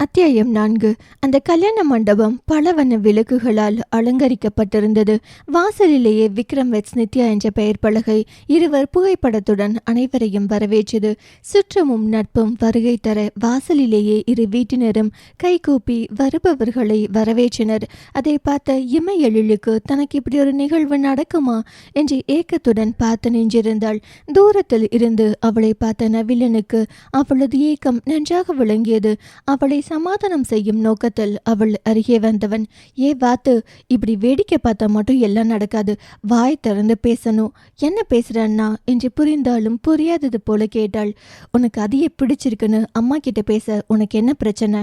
அத்தியாயம் நான்கு. அந்த கல்யாண மண்டபம் பல வண்ண விளக்குகளால் அலங்கரிக்கப்பட்டிருந்தது. வாசலிலேயே விக்ரம் வெட்ஸ் நித்யா என்ற பெயர் பலகை இருவர் புகைப்படத்துடன் அனைவரையும் வரவேற்றது. சுற்றமும் நட்பும் வருகை தர வாசலிலேயே இரு வீட்டினரும் கைகூப்பி வருபவர்களை வரவேற்றனர். அதை பார்த்த இமையெழிலுக்கு தனக்கு இப்படி ஒரு நிகழ்வு நடக்குமா என்று ஏக்கத்துடன் பார்த்து நின்றிருந்தாள். தூரத்தில் இருந்து அவளை பார்த்த நவிலனுக்கு அவளது ஏக்கம் நன்றாக விளங்கியது. அவளை சமாதானம் செய்யும் நோக்கத்தில் அவள் அருகே வந்தவன் ஏ வாத்து இப்படி வேடிக்கை பார்த்தா மட்டும் எல்லாம் நடக்காது. வாய் திறந்து பேசணும். என்ன பேசுறன்னா? என்று புரிந்தாலும் புரியாதது போல கேட்டாள். உனக்கு அதையே பிடிச்சிருக்குன்னு அம்மா கிட்ட பேச உனக்கு என்ன பிரச்சனை?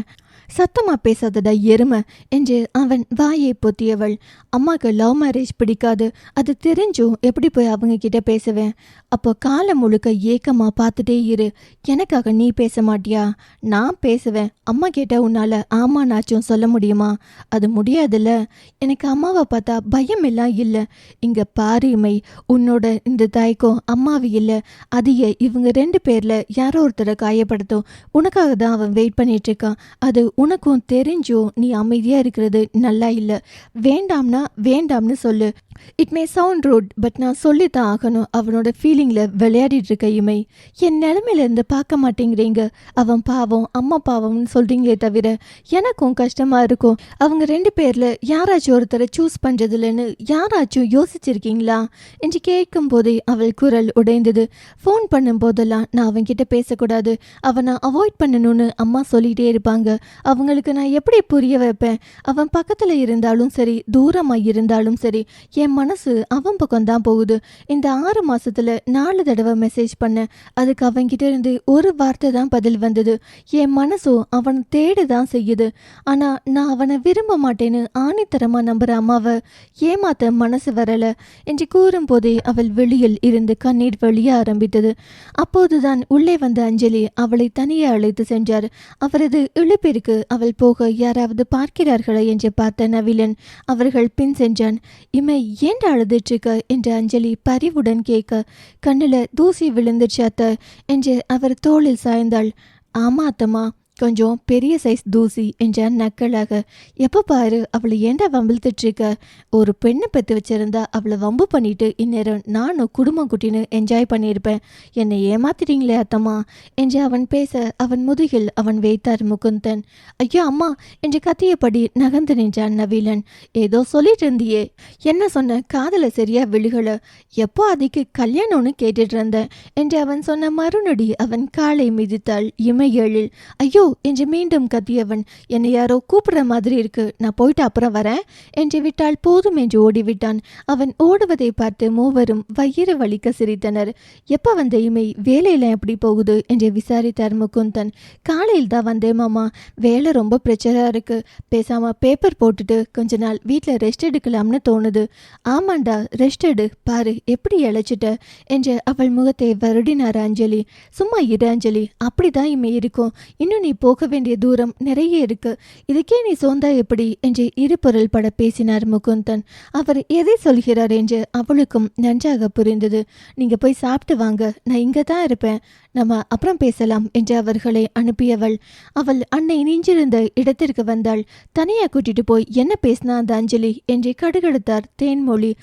சத்தமா பேசாதடா எருமை என்று அவன் வாயை பொத்தியவள். அம்மாவுக்கு லவ் மேரேஜ் பிடிக்காது அது தெரிஞ்சும் எப்படி போய் அவங்க கிட்ட பேசுவேன். அப்போ காலம் முழுக்க ஏக்கமா பார்த்துட்டே இரு எனக்காக நீ பேச மாட்டியா? நான் பேசுவேன் அம்மா கேட்டால் உன்னால ஆமானாச்சும் சொல்ல முடியுமா? அது முடியாதுல்ல எனக்கு அம்மாவை பார்த்தா பயம் எல்லாம் இல்லை. இங்க பாரிமை உன்னோட இந்த தாய்க்கும் அம்மாவு இல்லை. அதையே இவங்க ரெண்டு பேர்ல யாரோ ஒருத்தரை காயப்படுத்தும். உனக்காக தான் அவன் வெயிட் பண்ணிட்டு இருக்கான். அது உனக்கும் தெரிஞ்சும் நீ அமைதியா இருக்கிறது நல்லா இல்லை. வேண்டாம்னா வேண்டாம்னு சொல்லு. It may sound rude but நான் சொல்லித்தான் ஆகணும். அவனோட ஃபீலிங்ல விளையாடிட்டு இருக்க இமை. என் நிலமையிலேருந்து பார்க்க மாட்டேங்கிறீங்க. அவன் பாவம் அம்மா பாவம்னு சொல்றீங்களே தவிர எனக்கும் கஷ்டமா இருக்கும். அவங்க ரெண்டு பேர்ல யாராச்சும் ஒருத்தரை சூஸ் பண்றதுலன்னு யாராச்சும் யோசிச்சிருக்கீங்களா? என்று கேட்கும் போதே அவள் குரல் உடைந்தது. ஃபோன் பண்ணும் போதெல்லாம் நான் அவன்கிட்ட பேசக்கூடாது. அவனை அவாய்ட் பண்ணணும்னு அம்மா சொல்லிட்டே இருப்பாங்க. அவங்களுக்கு நான் எப்படி புரிய வைப்பேன்? அவன் பக்கத்துல இருந்தாலும் சரி தூரமா இருந்தாலும் சரி என் மனசு அவன் பக்கம் தான் போகுது. இந்த ஆறு மாசத்துல நாலு தடவை மெசேஜ் பண்ணேன் அதுக்கு அவன்கிட்ட இருந்து ஒரு வார்த்தை தான் பதில் வந்தது. என் மனசும் அவன் தேட தான் செய்யுது. ஆனா நான் அவனை விரும்ப மாட்டேன்னு ஆணித்தரமா நம்புற அம்மாவை ஏமாத்த மனசு வரல. என்று கூறும்போதே அவள் வெளியில் இருந்து கண்ணீர் வழிய ஆரம்பித்தது. அப்போதுதான் உள்ளே வந்த அஞ்சலி அவளை தனியே அழைத்து சென்றார். அவரது இழுப்பிற்கு அவள் போக யாராவது பார்க்கிறார்களா என்று பார்த்த நவிலன் அவர்கள் பின் சென்றான். இமை ஏன்டா அழுதுட்டு இருக்க என்று அஞ்சலி பரிவுடன் கேட்க கண்ணுல தூசி விழுந்துச்சு அத்த என்று அவர் தோளில் சாய்ந்தாள். ஆமா அத்தம்மா. கொஞ்சம் பெரிய சைஸ் தூசி என்றான் நக்கலாக எப்போ பாரு அவளை ஏன்டா வம்பிழ்த்துட்ருக்க ஒரு பெண்ணை பெற்று வச்சிருந்தா அவளை வம்பு பண்ணிட்டு இந்நேரம் நானும் குடும்பம் குட்டின்னு என்ஜாய் பண்ணியிருப்பேன். என்னை ஏமாத்திட்டீங்களே அத்தம்மா என்று அவன் பேச அவன் முதுகில் அவன் வைத்தார் முகுந்தன். ஐயோ அம்மா என்று கத்தியபடி நகர்ந்து நின்றான் நவீலன் ஏதோ சொல்லிட்டு இருந்தியே என்ன சொன்ன? காதலை சரியா விழுகல. எப்போ அதுக்கு கல்யாணம்னு கேட்டுட்டு இருந்தேன் என்று அவன் சொன்ன மறுநொடி அவன் காலை மிதித்தாள் இமையேழில். ஐயோ என்று மீண்டும் கத்தியவன் என்னை யாரோ கூப்பிடுற மாதிரி இருக்கு. நான் போயிட்டு அப்புறம் வரேன். என்று விட்டால் போதும் என்று ஓடிவிட்டான். அவன் ஓடுவதை பார்த்து மூவரும் வயிறு வலிக்க சிரித்தனர். எப்ப வந்த இமை வேலையில எப்படி போகுது? என்று விசாரித்தார் முகுந்தன். காலையில் தான் வந்தேன் மாமா. வேலை ரொம்ப பிரச்சனையா இருக்கு. பேசாம பேப்பர் போட்டுட்டு கொஞ்ச நாள் வீட்டில் ரெஸ்ட் எடுக்கலாம்னு தோணுது. ஆமாண்டா ரெஸ்ட் எடு. பாரு எப்படி இழைச்சிட்ட என்று அவள் முகத்தை வருடினார் அஞ்சலி. சும்மா இரு அஞ்சலி. அப்படிதான் இமை இருக்கும். இன்னும் நீ போக வேண்டிய தூரம் நிறைய இருக்கு. இதுக்கே நீ சோந்தா எப்படி? என்று இருபொருள் பட பேசினார் முகுந்தன். அவர் எதை சொல்கிறார் என்று அவளுக்கும் நன்றாக புரிந்தது. நீங்க போய் சாப்பிட்டு வாங்க. நான் இங்க தான் இருப்பேன். நம்ம அப்புறம் பேசலாம் என்று அவர்களை அனுப்பியவள். அவள் அன்னை நின்றிருந்த இடத்திற்கு வந்தாள். தனியா கூட்டிட்டு போய் என்ன பேசினா அந்த அஞ்சலி? என்று கடுகடுத்தார் தேன்மொழி.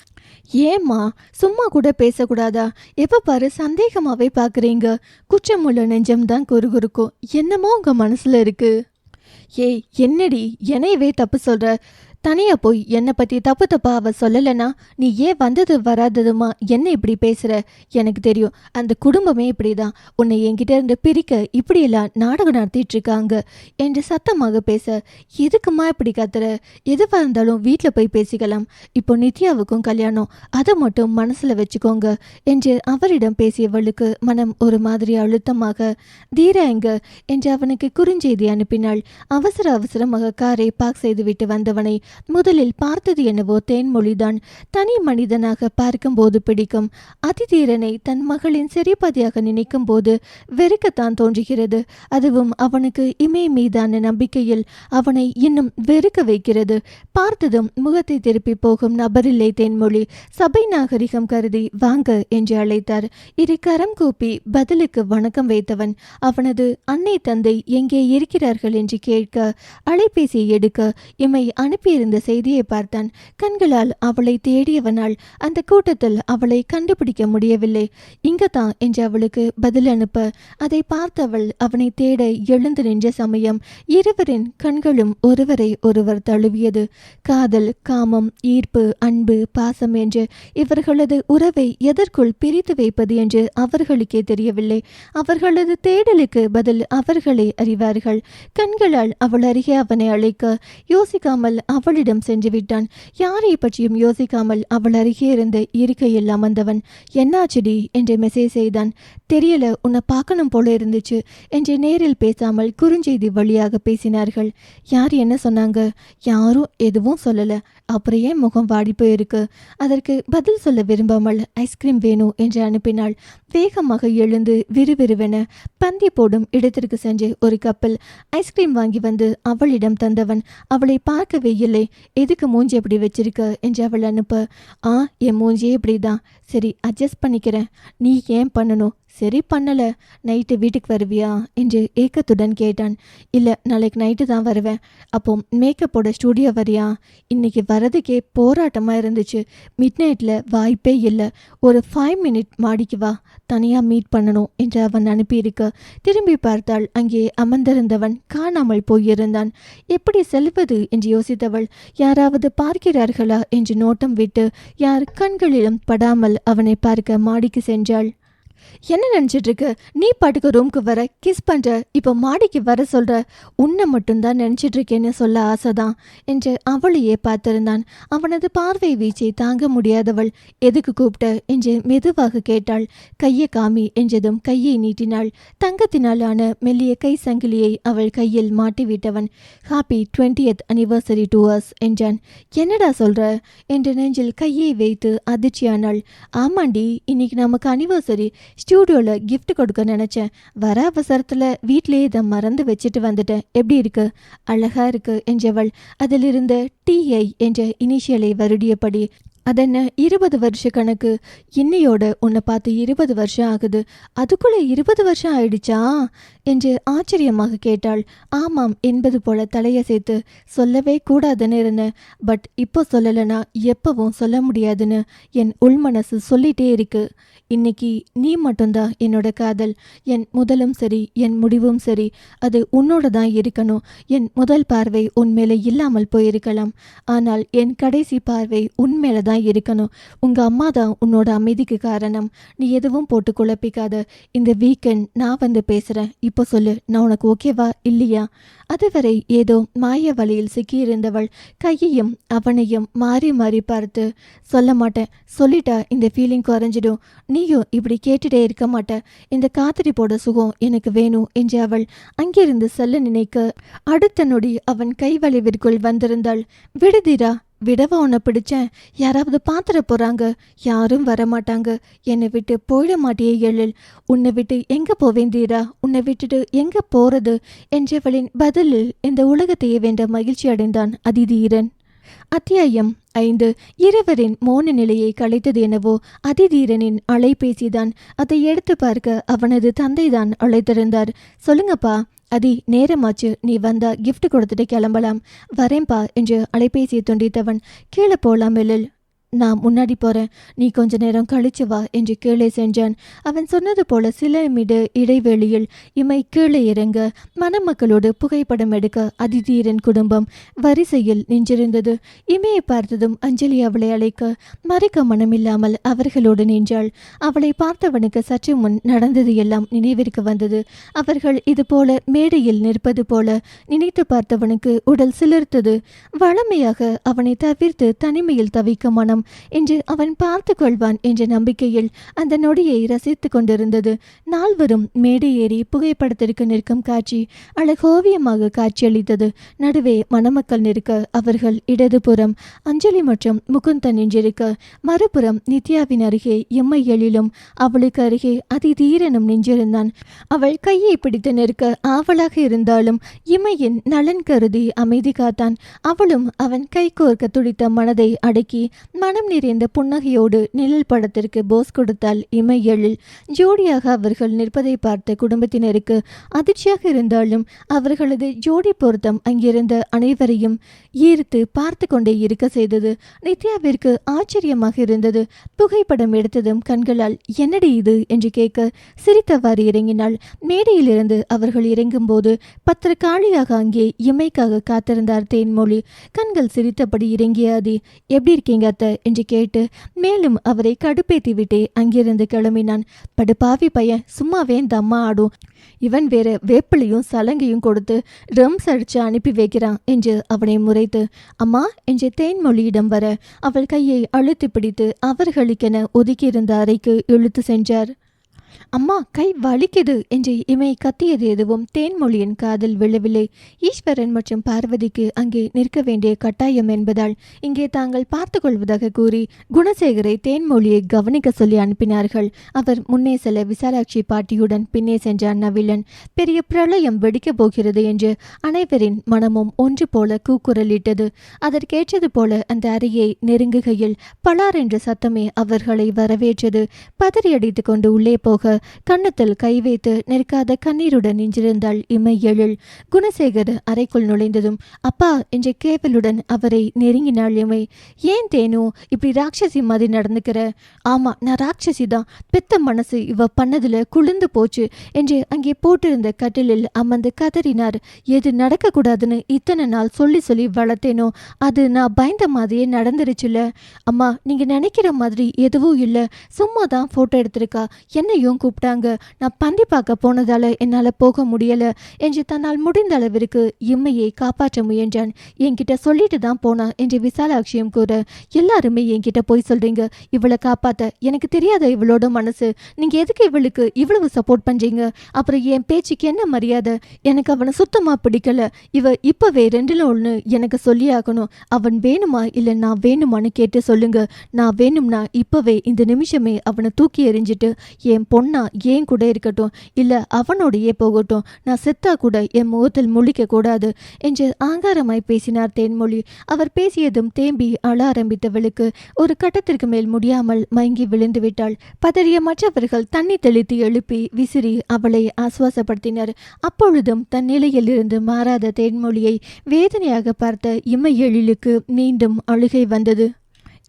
ஏம்மா சும்மா கூட பேசக்கூடாதா? எப்ப பாரு சந்தேகமாவே பாக்குறீங்க. குற்றமுள்ள நெஞ்சம்தான் குறுகுறுக்கும். என்னமோ உங்க மனசுல இருக்கு. ஏய் என்னடி? என்னையவே தப்பு சொல்ற? தனியா போய் என்னை பத்தி தப்பு தப்பா அவ சொல்லலைன்னா நீ ஏன் வந்தது வராததுமா? என்ன இப்படி பேசுற? எனக்கு தெரியும். அந்த குடும்பமே இப்படிதான். உன்னை என்கிட்ட இருந்து பிரிக்க இப்படியெல்லாம் நாடகம் நடத்திட்டு இருக்காங்க என்று சத்தமாக பேச எதுக்குமா இப்படி கத்துற? எதுவா இருந்தாலும் வீட்டில் போய் பேசிக்கலாம். இப்போ நித்யாவுக்கும் கல்யாணம். அதை மட்டும் மனசுல வச்சுக்கோங்க. என்று அவரிடம் பேசியவளுக்கு மனம் ஒரு மாதிரி அழுத்தமாக தீரா எங்க? என்று அவனுக்கு குறுஞ்செய்தி அனுப்பினாள். அவசர அவசரமாக காரை பார்க் செய்துவிட்டு வந்தவனை முதலில் பார்த்தது என்னவோ தேன்மொழிதான். தனி மனிதனாக பார்க்கும்போது பிடிக்கும். அதிதீரனை தன் மகளின் சிறைப்பதியாக நினைக்கும் போது வெறுக்கத்தான் தோன்றுகிறது. அதுவும் அவனுக்கு இமே மீதான நம்பிக்கையில் அவனை இன்னும் வெறுக்க வைக்கிறது. பார்த்ததும் முகத்தை திருப்பி போகும் நபரில்லை தேன்மொழி. சபை நாகரிகம் கருதி வாங்க என்று அழைத்தார். இரு கரம் கூப்பி பதிலுக்கு வணக்கம் வைத்தவன் அவனது அன்னை தந்தை எங்கே இருக்கிறார்கள்? என்று கேட்க அலைபேசியை எடுக்க இமை அனுப்பியிருந்த செய்தியை பார்த்தான். கண்களால் அவளை தேடியவனால் அந்த கூட்டத்தில் அவளை கண்டுபிடிக்க முடியவில்லை. இங்கதான் என்று அவளுக்கு பதில் அனுப்ப அதை பார்த்தவள் அவனை தேட எழுந்து நின்ற சமயம் இருவரின் கண்களும் ஒருவரை ஒருவர் தழுவியது. காதல் காமம் ஈர்ப்பு அன்பு பாசம் என்று இவர்களது உறவை எதற்குள் பிரித்து வைப்பது என்று அவர்களுக்கே தெரியவில்லை. அவர்களது தேடலுக்கு பதில் அவர்களே அறிவார்கள். கண்களால் அவள் அருகே அவனை அழைக்க யோசிக்காமல் அவள் அவளிடம் சென்று விட்டான். யாரை பற்றியும் யோசிக்காமல் அவள் அருகே இருந்த இருக்கையில் அமர்ந்தவன். என்னாச்சுடி என்று மெசேஜ் செய்தான். தெரியல உன்னை பார்க்கணும் போல இருந்துச்சு என்று நேரில் பேசாமல் குறுஞ்செய்தி வழியாக பேசினார்கள். யார் என்ன சொன்னாங்க? யாரும் எதுவும் சொல்லல. அப்புறம் ஏன் முகம் வாடி போயிருக்கு? அதற்கு பதில் சொல்ல விரும்பாமல் ஐஸ்கிரீம் வேணும் என்று அனுப்பினாள். வேகமாக எழுந்து விறுவிறுவென பந்தி போடும் இடத்திற்கு சென்று ஒரு கப்பல் ஐஸ்கிரீம் வாங்கி வந்து அவளிடம் தந்தவன். அவளை பார்க்கவே இல்லை. எதுக்கு மூஞ்சி எப்படி வச்சிருக்க? என்று அவள் அனுப்ப ஆ என் மூஞ்சியே இப்படிதான். சரி அட்ஜஸ்ட் பண்ணிக்கிறேன். நீ ஏன் பண்ணணும்? சரி பண்ணல. நைட்டு வீட்டுக்கு வருவியா? என்று ஏக்கத்துடன் கேட்டான். இல்லை நாளைக்கு நைட்டு தான் வருவேன். அப்போ மேக்கப்போட ஸ்டூடியோ வரியா? இன்னைக்கு வரதுக்கே போராட்டமாக இருந்துச்சு. மிட் நைட்டில் வாய்ப்பே இல்லை. ஒரு ஃபைவ் மினிட் மாடிக்கு வா. தனியாக மீட் பண்ணணும் என்று அவன் அனுப்பியிருக்க. திரும்பி பார்த்தால் அங்கே அமர்ந்திருந்தவன் காணாமல் போயிருந்தான். எப்படி செல்வது? என்று யோசித்தவள். யாராவது பார்க்கிறார்களா? என்று நோட்டம் விட்டு யார் கண்களிலும் படாமல் அவனை பார்க்க மாடிக்கு சென்றாள். என்ன நினச்சிட்டு இருக்கு நீ பாட்டுக்கு ரூம்க்கு வர கிஸ் பண்ற இப்போ மாடிக்கு வர சொல்ற உன்னை மட்டும்தான் நினச்சிட்டு இருக்கேன்னு சொல்ல ஆசைதான் என்று அவளையே பார்த்திருந்தான். அவனது பார்வை வீச்சை தாங்க முடியாதவள் எதுக்கு கூப்பிட்ட என்று மெதுவாக கேட்டாள். கையை காமி என்றதும் கையை நீட்டினாள். தங்கத்தினாலான மெல்லிய கை சங்கிலியை அவள் கையில் மாட்டிவிட்டவன். Happy twentieth anniversary to us என்றான். என்னடா சொல்ற? என்று நெஞ்சில் கையை வைத்து அதிர்ச்சியானாள். ஆமாண்டி இன்னைக்கு நமக்கு அனிவர்சரி ஸ்டூடியோவில் கிஃப்ட் கொடுக்க நினச்சேன். வர அவசரத்தில் வீட்டிலேயே இதை மறந்து வச்சுட்டு வந்துட்டேன். எப்படி இருக்கு? அழகா இருக்கு என்றவள். அதிலிருந்த டிஐ என்ற இனிஷியலை வருடியபடி அதென்ன இருபது வருஷ கணக்கு? இன்னையோட உன்னை பார்த்து இருபது வருஷம் ஆகுது. அதுக்குள்ள இருபது வருஷம் ஆயிடுச்சா? என்று ஆச்சரியமாக கேட்டாள். ஆமாம் என்பது போல தலையசைத்து சொல்லவே கூடாதுன்னு இருந்தேன். பட் இப்போ சொல்லலைன்னா எப்பவும் சொல்ல முடியாதுன்னு என் உள்மனசு சொல்லிட்டே இருக்கு. இன்னைக்கு நீ மட்டும்தான் என்னோட காதல். என் முதலும் சரி என் முடிவும் சரி. அது உன்னோட தான் இருக்கணும். என் முதல் பார்வை உன் மேலே இல்லாமல் போயிருக்கலாம். ஆனால் என் கடைசி பார்வை உன் மேலே தான் இருக்கணும். உங்க அம்மா தான் உன்னோட அமைதிக்கு காரணம். நீ எதுவும் போட்டு குழப்பிக்காத. இந்த வீக்கெண்ட் நான் வந்து பேசுறேன். இப்போ சொல்லு நான் உனக்கு ஓகேவா இல்லையா? அதுவரை ஏதோ மாய வழியில் சிக்கியிருந்தவள் கையையும் அவனையும் மாறி மாறி பார்த்து சொல்ல மாட்டேன். சொல்லிட்டா இந்த ஃபீலிங் குறைஞ்சிடும். நீயும் இப்படி கேட்டுட்டே இருக்க மாட்ட. இந்த காத்திரி போட சுகம் எனக்கு வேணும் என்று அவள் அங்கிருந்து செல்ல நினைக்க அடுத்த நொடி அவன் கை வளைவிற்குள் வந்திருந்தாள். விடுதிரா? விடவா உன்னை பிடிச்சேன். யாராவது பார்த்துட போறாங்க? யாரும் வரமாட்டாங்க. என்னை விட்டு போயிட மாட்டியே எழில். உன்னை விட்டு எங்க போவேண்டீரா உன்னை விட்டுட்டு எங்க போறது? என்றவளின் பதிலில் இந்த உலகத்தையே வேண்ட மகிழ்ச்சி அடைந்தான் அதிதீரன். அத்தியாயம் ஐந்து. இருவரின் மோன நிலையை கலைத்தது என்னவோ அதிதீரனின் அலைபேசிதான். அதை எடுத்து பார்க்க அவனது தந்தைதான் அழைத்திருந்தார். சொல்லுங்கப்பா. அதி நேரமாச்சு நீ வந்தா கிஃப்ட் கொடுத்துட்டு கிளம்பலாம். வரேன்பா என்று அலைபேசியை துண்டித்தவன். கீழே போலாம் எழில் நான் முன்னாடி போறேன். நீ கொஞ்ச நேரம் கழிச்சு வா என்று கீழே சென்றான். அவன் சொன்னது போல சில நிமிட இடைவெளியில் இமை கீழே இறங்க மணமக்களோடு புகைப்படம் எடுக்க அதிதீரன் குடும்பம் வரிசையில் நின்றிருந்தது. இமையை பார்த்ததும் அஞ்சலி அவளை அழைக்க மறைக்க மனமில்லாமல் அவர்களோடு நின்றாள். அவளை பார்த்தவனுக்கு சற்று முன் நடந்தது எல்லாம் நினைவிற்கு வந்தது. அவர்கள் இது போல மேடையில் நிற்பது போல நினைத்து பார்த்தவனுக்கு உடல் சிலிர்த்தது. வளமையாக அவனை தவிர்த்து தனிமையில் தவிக்க மனம் என்று அவன் பார்த்து கொள்வான் என்ற நம்பிக்கையில் அந்த நொடியை ரசித்து கொண்டிருந்தது. நால்வரும் மேடை ஏறி புகைப்படத்திற்கு நிற்கும் காட்சி அழகோவியமாக காட்சியளித்தது. நடுவே மணமக்கள் நிற்க அவர்கள் இடதுபுறம் அஞ்சலி மற்றும் முகுந்தன் நின்றிருக்க மறுபுறம் நித்யாவின் அருகே எம்மை எழிலும் அவளுக்கு அருகே அதிதீரனும் நின்றிருந்தான். அவள் கையை பிடித்து நிற்க ஆவலாக இருந்தாலும் இமையின் நலன் கருதி அமைதி காத்தான். அவளும் அவன் கை கோர்க்க துடித்த மனதை அடக்கி மனம் நிறைந்த புன்னகையோடு நிழல் படத்திற்கு போஸ் கொடுத்தால் இமை எழில் ஜோடியாக அவர்கள் நிற்பதை பார்த்த குடும்பத்தினருக்கு அதிர்ச்சியாக இருந்தாலும் அவர்களது ஜோடி பொருத்தம் அங்கிருந்த அனைவரையும் ஈர்த்து பார்த்து கொண்டே இருக்க செய்தது நித்யாவிற்கு ஆச்சரியமாக இருந்தது. புகைப்படம் எடுத்ததும் கண்களால் என்னடி இது என்று கேட்க சிரித்தவாறு இறங்கினாள். மேடையிலிருந்து அவர்கள் இறங்கும்போது பத்திரக்காளியாக அங்கே இமைக்காக காத்திருந்தார் தேன்மொழி. கண்கள் சிரித்தபடி இறங்கிய அதி எப்படி இருக்கீங்க அத்தை? என்று கேட்டு மேலும் அவரை கடுப்பேத்திவிட்டே அங்கிருந்து கிளம்பினான். படுப்பாவி பையன் சும்மாவே இந்த அம்மா ஆடும் இவன் வேற வேப்பிலையும் சலங்கையும் கொடுத்து ரம்ஸ் அடிச்சு அனுப்பி வைக்கிறான் என்று அவனை முறைத்து அம்மா என்று தேன்மொழியிடம் வர அவள் கையை அழுத்தி பிடித்து அவர்களுக்கென ஒதுக்கியிருந்த அறைக்கு இழுத்து சென்றார். அம்மா கை வலிக்குது என்று இமை கத்தியது எதுவும் தேன்மொழியின் காதில் விழவில்லை. ஈஸ்வரன் மற்றும் பார்வதிக்கு அங்கே நிற்க வேண்டிய கட்டாயம் என்பதால் இங்கே தாங்கள் பார்த்து கொள்வதாக கூறி குணசேகரை தேன்மொழியை கவனிக்க சொல்லி அனுப்பினார்கள். அவர் முன்னே செல்ல விசாலாட்சி பாட்டியுடன் பின்னே சென்றார் நவிலன் பெரிய பிரளயம் வெடிக்கப் போகிறது என்று அனைவரின் மனமும் ஒன்று போல கூக்குரலிட்டது. அதற்கேற்றது போல அந்த அறையை நெருங்குகையில் பலார் என்ற சத்தமே அவர்களை வரவேற்றது. பதறியடித்துக் கொண்டு உள்ளே போக கன்னத்தில் கை வைத்து நிற்காத கண்ணீருடன் நின்றிருந்தாள் இமை எழில் குணசேகர் அறைக்குள் நுழைந்ததும் அப்பா என்ற கேவலுடன் அவரை நெருங்கினாள் இமை. ஏன் தேனு இப்படி ராட்சசி மாதிரி நடந்துக்கிற? ஆமா நான் ராட்சசி தான். பெத்த மனசு இவ பண்ணதுல குளிர்ந்து போச்சு என்று அங்கே போட்டிருந்த கட்டிலில் அமர்ந்து கதறினார். எது நடக்கக்கூடாதுன்னு இத்தனை நாள் சொல்லி சொல்லி வளர்த்தேனோ அது நான் பயந்த மாதிரியே நடந்துருச்சுல. அம்மா நீங்க நினைக்கிற மாதிரி எதுவும் இல்லை. சும்மா தான் போட்டோ எடுத்திருக்கா. என்னையும் கூப்பிட்டாங்க. நான் பந்தி பார்க்க போனதால என்னால போக முடியல. என்று தன்னால் முடிந்த அளவிற்கு இம்மையை காப்பாற்ற முயன்றான். என்கிட்ட சொல்லிட்டு தான் போனா என்று விசாலாட்சியும் கூற எல்லாருமே என்கிட்ட போய் சொல்றீங்க. இவளை காப்பாத்த எனக்கு தெரியாத இவளோட மனசு. நீங்க எதுக்கு இவளுக்கு இவ்வளவு சப்போர்ட் பண்றீங்க? அப்புறம் என் பேச்சுக்கு என்ன மரியாதை? எனக்கு அவனை சுத்தமா பிடிக்கல. இவ இப்பவே ரெண்டுல ஒண்ணு எனக்கு சொல்லி ஆகணும். அவன் வேணுமா இல்ல நான் வேணுமான்னு கேட்டு சொல்லுங்க. நான் வேணும்னா இப்பவே இந்த நிமிஷமே அவனை தூக்கி எறிஞ்சிட்டு என் பொண்ணா ஏன் கூட இருக்கட்டும் இல்ல அவனோடையே போகட்டும் நான் செத்தா கூட என் முகத்தில் முழிக்க கூடாது என்று ஆங்காரமாய் பேசினார் தேன்மொழி. அவர் பேசியதும் தேம்பி அழ ஆரம்பித்தவளுக்கு ஒரு கட்டத்திற்கு மேல் முடியாமல் மயங்கி விழுந்து விட்டாள். பதறிய மற்றவர்கள் தண்ணி தெளித்து எழுப்பி விசிறி அவளை ஆசுவாசப்படுத்தினர். அப்பொழுதும் தன் நிலையில் இருந்து மாறாத தேன்மொழியை வேதனையாக பார்த்த இமையெழிலுக்கு மீண்டும் அழுகை வந்தது.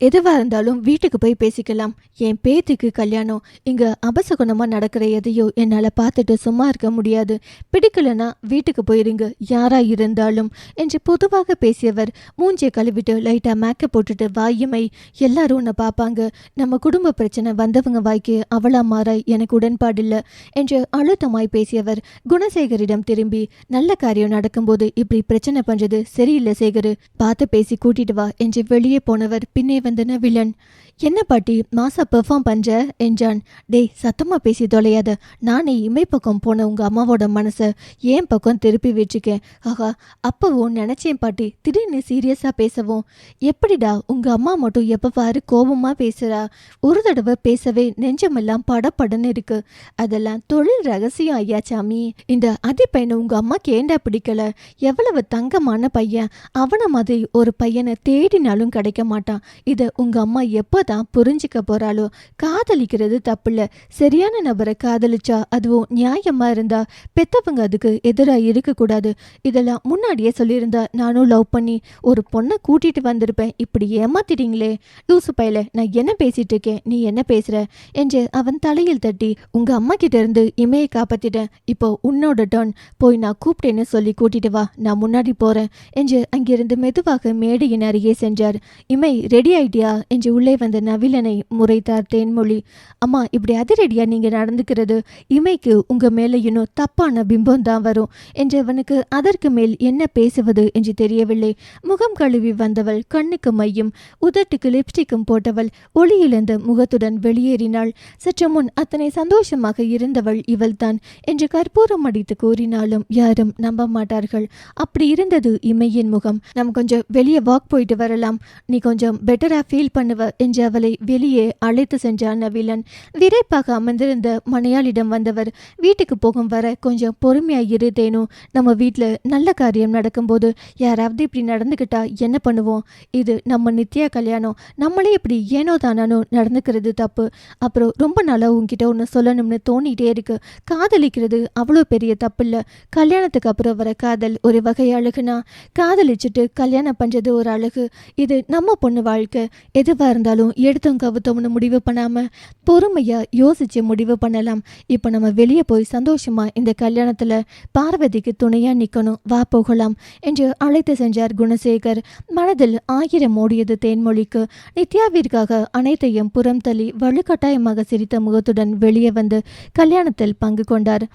எதுவாக இருந்தாலும் வீட்டுக்கு போய் பேசிக்கலாம். என் பேத்திக்கு கல்யாணம். இங்கே அபசகுணமாக நடக்கிற எதையோ என்னால் பார்த்துட்டு சும்மா இருக்க முடியாது. பிடிக்கலனா வீட்டுக்கு போயிருங்க. யாராக இருந்தாலும். என்று பொதுவாக பேசியவர் மூஞ்சை கழுவிட்டு லைட்டாக மேக்கப் போட்டுட்டு வாயுமை எல்லாரும் உன்னை பார்ப்பாங்க. நம்ம குடும்ப பிரச்சனை வந்தவங்க வாய்க்கு அவளா மாற எனக்கு உடன்பாடில்லை என்று அழுத்தமாய் பேசியவர் குணசேகரிடம் திரும்பி நல்ல காரியம் நடக்கும்போது இப்படி பிரச்சனை பண்ணுறது சரியில்லை சேகரு. பார்த்து பேசி கூட்டிட்டு வா என்று வெளியே போனவர் பின்னே வந்தன வில்லன். என்ன பாட்டி மாசா பெர்ஃபார்ம் பண்ற? என்றான். டேய் சத்தமா பேசி தொலையாத. நானே இமை பக்கம் போன உங்க அம்மாவோட மனசை ஏன் பக்கம் திருப்பி வச்சுக்கேன் ஆஹா அப்பவும் நினைச்சேன் பாட்டி. திடீர்னு சீரியஸா பேசவும். எப்படிடா உங்க அம்மா மட்டும் எப்ப பாரு கோபமா பேசுறா? ஒரு தடவை பேசவே நெஞ்சமெல்லாம் படபடன்னு இருக்கு. அதெல்லாம் தொழில் ரகசியம் ஐயா சாமி. இந்த அதி பையனை உங்க அம்மாக்கு ஏண்டா பிடிக்கல? எவ்வளவு தங்கமான பையன். அவன மாதிரி ஒரு பையனை தேடினாலும் கிடைக்க மாட்டான். இதை உங்க அம்மா எப்போதான் புரிஞ்சிக்க போறாளோ காதலிக்கிறது தப்பில்ல. சரியான நபரை காதலிச்சா அதுவும் நியாயமா இருந்தா பெத்தவங்க அதுக்கு எதிராக இருக்கக்கூடாது. இதெல்லாம் முன்னாடியே சொல்லியிருந்தா நானும் லவ் பண்ணி ஒரு பொண்ணை கூட்டிட்டு வந்திருப்பேன். இப்படி ஏமாத்திட்டீங்களே. லூசு பையில நான் என்ன பேசிட்டு இருக்கேன்? நீ என்ன பேசுற? என்று அவன் தலையில் தட்டி உங்க அம்மா கிட்ட இருந்து இமையை காப்பாத்திட்டேன். இப்போ உன்னோட டர்ன் போய் நான் கூப்பிட்டேன்னு சொல்லி கூட்டிட்டு வா. நான் முன்னாடி போறேன். என்று அங்கிருந்து மெதுவாக மேடையின் அருகே சென்றார். இமை ரெடி ஐடியா என்று உள்ளே வந்த நவிலனை முறைத்தார் தேன்மொழி. அம்மா இப்படி அதிரடியா நீங்க நடந்துக்கிறது? இமைக்கு உங்க மேல இன்னும் தப்பான பிம்பம் தான் வரும் என்றவனுக்கு அதற்கு மேல் என்ன பேசுவது? என்று தெரியவில்லை. முகம் கழுவி வந்தவள் கண்ணுக்கு மையும் உதட்டுக்கு லிப்ஸ்டிக்கும் போட்டவள் ஒளியிழந்த முகத்துடன் வெளியேறினாள். சற்று முன் அத்தனை சந்தோஷமாக இருந்தவள் இவள்தான் என்று கற்பூரம் அடித்து கூறினாலும் யாரும் நம்ப மாட்டார்கள். அப்படி இருந்தது இமையின் முகம். நாம் கொஞ்சம் வெளியே வாக் போயிட்டு வரலாம். நீ கொஞ்சம் பெட்டரா ஃபீல் பண்ணுவ? என்று அவளை வெளியே அழைத்து சென்றான் நவீலன். விரைப்பாக அமர்ந்திருந்த மனையாளிடம் வந்தவர் வீட்டுக்கு போகும் வர கொஞ்சம் பொறுமையாக இரு தேனு. நம்ம வீட்டில் நல்ல காரியம் நடக்கும்போது யாராவது இப்படி நடந்துக்கிட்டா என்ன பண்ணுவோம்? இது நம்ம நித்யா கல்யாணம். நம்மளே இப்படி ஏனோ தானானோ நடந்துக்கிறது தப்பு. அப்புறம் ரொம்ப நாளாக உங்ககிட்ட ஒன்று சொல்லணும்னு தோணிகிட்டே இருக்கு. காதலிக்கிறது அவ்வளோ பெரிய தப்பு இல்லை கல்யாணத்துக்கு அப்புறம் வர காதல் ஒரு வகை அழகுனா காதலிச்சுட்டு கல்யாணம் பண்ணுறது ஒரு அழகு. இது நம்ம பொண்ணு வாழ்க்கை. எதுவாக இருந்தாலும் எடுத்தோம் கவுத்தோம்னு முடிவு பண்ணாமல் பொறுமையாக யோசித்து முடிவு பண்ணலாம். இப்போ நம்ம வெளியே போய் சந்தோஷமாக இந்த கல்யாணத்தில் பார்வதிக்கு துணையாக நிற்கணும் வா போகலாம் என்று அழைத்து சென்றார் குணசேகர். மனதில் ஆயிரம் ஓடியது தேன்மொழிக்கு. நித்யாவிற்காக அனைத்தையும் புறம் தள்ளி வலுக்கட்டாயமாக சிரித்த முகத்துடன் வெளியே வந்து கல்யாணத்தில் பங்கு கொண்டார்.